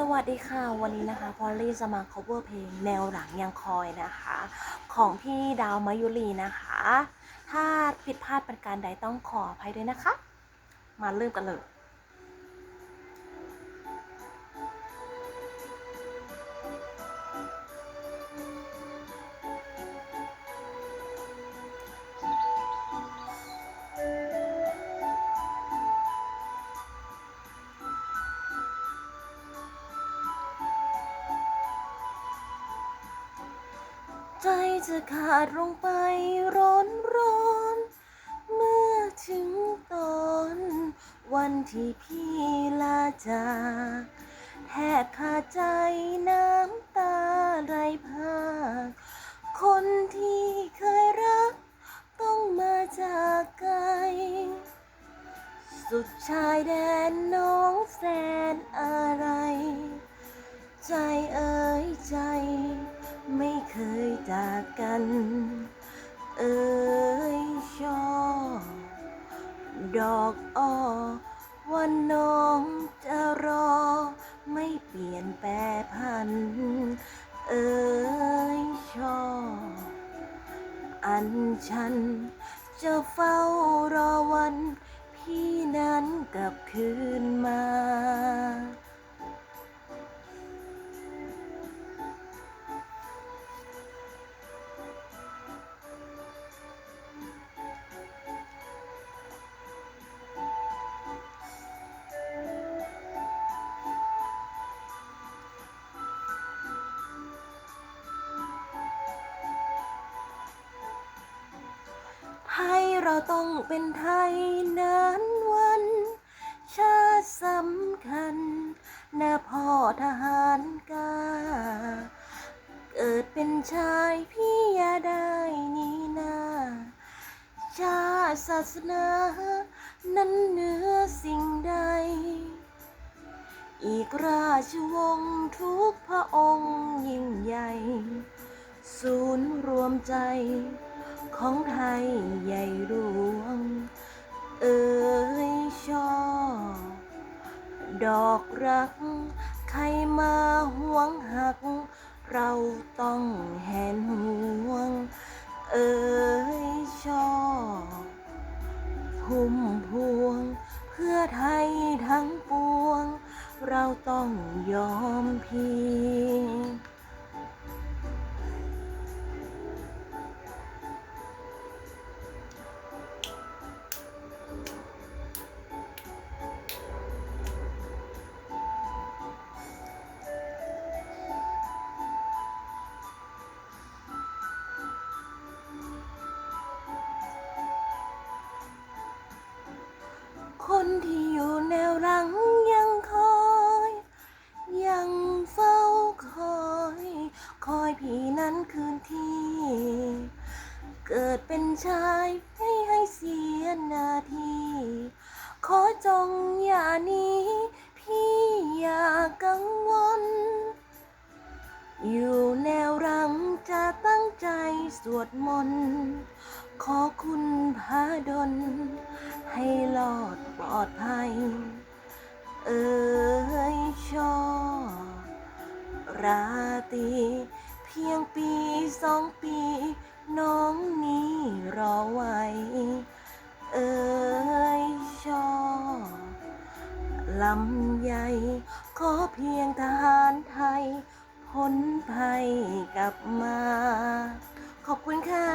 สวัสดีค่ะ วันนี้นะคะพอลลี่จะมา cover เพลงแนวหลังยังคอยนะคะ ของพี่ดาวมายุรีนะคะ ถ้าผิดพลาดประการใดต้องขออภัยด้วยนะคะ มาเริ่มกันเลย ใจจะขาดลงไปร้อนร้อน เมื่อถึงตอนวันที่พี่ลาจากแทบขาดใจน้ำตาไหลพากคนที่เคยรัก ต้องมาจากไกล สุดชายแดนน้องแสนอะไร ใจเอ่ยใจ ไม่เคยจากกัน เอ่ยชอบดอกอ้อวันน้องจะรอ ไม่เปลี่ยนแปรพัน เอ่ยชอบอันฉันจะเฝ้ารอวัน พี่นั้นกลับคืนมา ไทยเราต้องเป็นไทยนานวัน ชาติสำคัญนะพ่อทหารกา เกิดเป็นชายพี่ยาได้หนีหน้าชาติศาสนา นั้นเหนือสิ่งใด อีกราชวงศ์ทุกพระองค์ยิ่งใหญ่ ศูนย์รวมใจ ของไทยใหญ่หลวง เอ่ยชอดอกรัก ใครมาห่วงหัก เราต้องแหนห่วง เอ่ยชอพุ่มพวง เพื่อไทยทั้งปวง เราต้องยอมพี แนวหลังยังคอย ยังเฝ้าคอย คอยพี่นั้นคืนที่ เกิดเป็นชายไม่ให้เสียนาที ขอจงอย่านี้ พี่อย่ากังวล อยู่แนวรังจะตั้งใจสวดมนต์ ขอคุณพาดล ให้รอดปลอดภัย เอ่ยชอราตรีเพียงปีสองปี น้องนี้รอไว้ เอ่ยชอลำใหญ่ขอเพียงทหารไทยพ้นภัยกลับมา ขอบคุณค่ะ